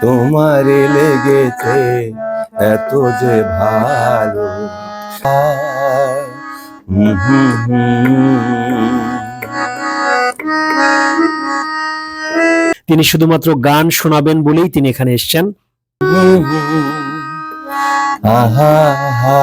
তোমারে লেগেছে এত যে ভালো। তিনি শুধুমাত্র গান শোনাবেন বলেই তিনি এখানে এসেছেন। আহা আহা।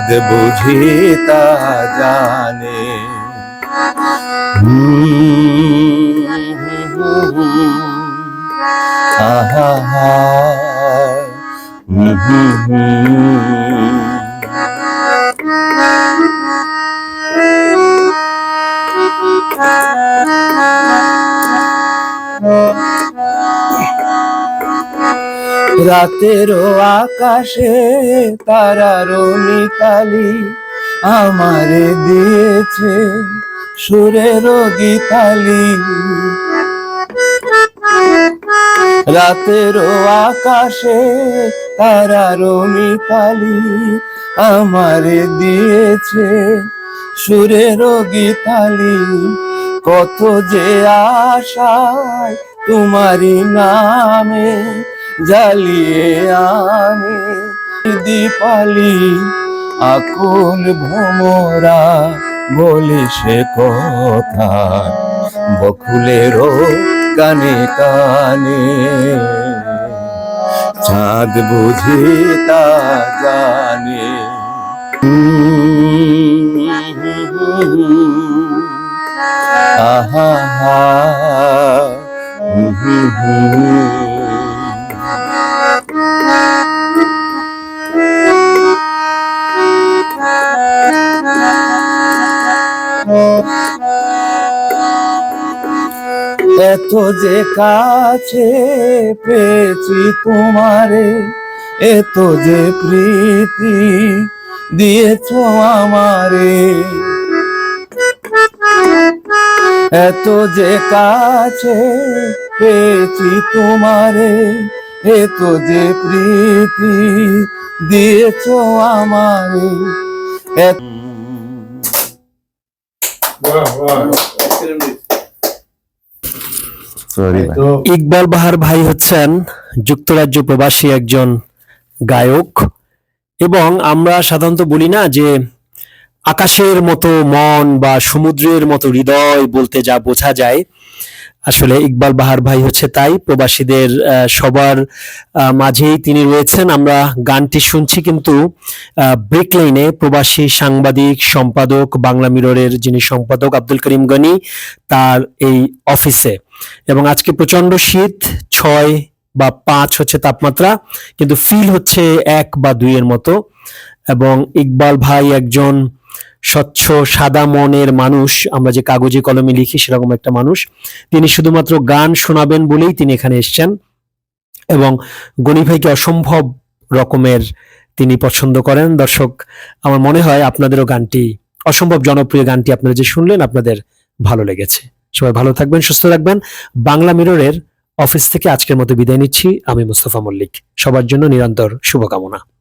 চাঁদ বুঝি তা জানে। হুম রাতেরও আকাশে তারারও মিতালি আমারে দিয়েছে সুরেরও গীতালি। রাতেরও আকাশে তারারও মিতালি আমারে দিয়েছে সুরেরও গীতালি। কত যে আশায় তোমারই নামে জ্বালিয়ে আমি দীপালি। আকুল ভ্রমরা বলি সে কথা বকুলেরও কানে কানে চাঁদ বুঝি তা জানে। এত যে কাছে পেয়েছি তোমারে, এত যে প্রীতি দিয়েছ আমারে। এত যে কাছে পেয়েছি তোমারে, এত যে প্রীতি দিয়েছ আমারে। এত ইকবাল বাহার ভাই হচ্ছেন যুক্তরাজ্য প্রবাসী একজন গায়ক। এবং আমরা সাধারণত বলি না যে আকাশের মতো মন বা সমুদ্রের মতো হৃদয় বলতে যা বোঝা যায়। আসলে ইকবাল বাহার ভাই হচ্ছে তাই, প্রবাসীদের সবার মাঝেই তিনি রয়েছেন। আমরা গানটি শুনছি কিন্তু ব্রেক লাইনে প্রবাসী সাংবাদিক, সম্পাদক, বাংলা মিররের যিনি সম্পাদক আব্দুল করিম গনি, তার এই অফিসে। এবং আজকে প্রচণ্ড শীত, ছয় বা পাঁচ হচ্ছে তাপমাত্রা, কিন্তু ফিল হচ্ছে এক বা দুইয়ের মতো। এবং ইকবাল ভাই একজন স্বচ্ছ, সাদা মনের মানুষ, আমরা যে কাগজে কলমে লিখি সেরকম একটা মানুষ। তিনি শুধুমাত্র গান শোনাবেন বলেই তিনি এখানে এসছেন এবং গনি ভাইকে অসম্ভব রকমের তিনি পছন্দ করেন। দর্শক, আমার মনে হয় আপনাদেরও গানটি, অসম্ভব জনপ্রিয় গানটি আপনারা যে শুনলেন আপনাদের ভালো লেগেছে। সবাই ভালো থাকবেন, সুস্থ থাকবেন। বাংলা মিররের অফিস থেকে আজকের মতো বিদায় নিচ্ছি। আমি মুস্তফা মল্লিক। সবার জন্য নিরন্তর শুভকামনা।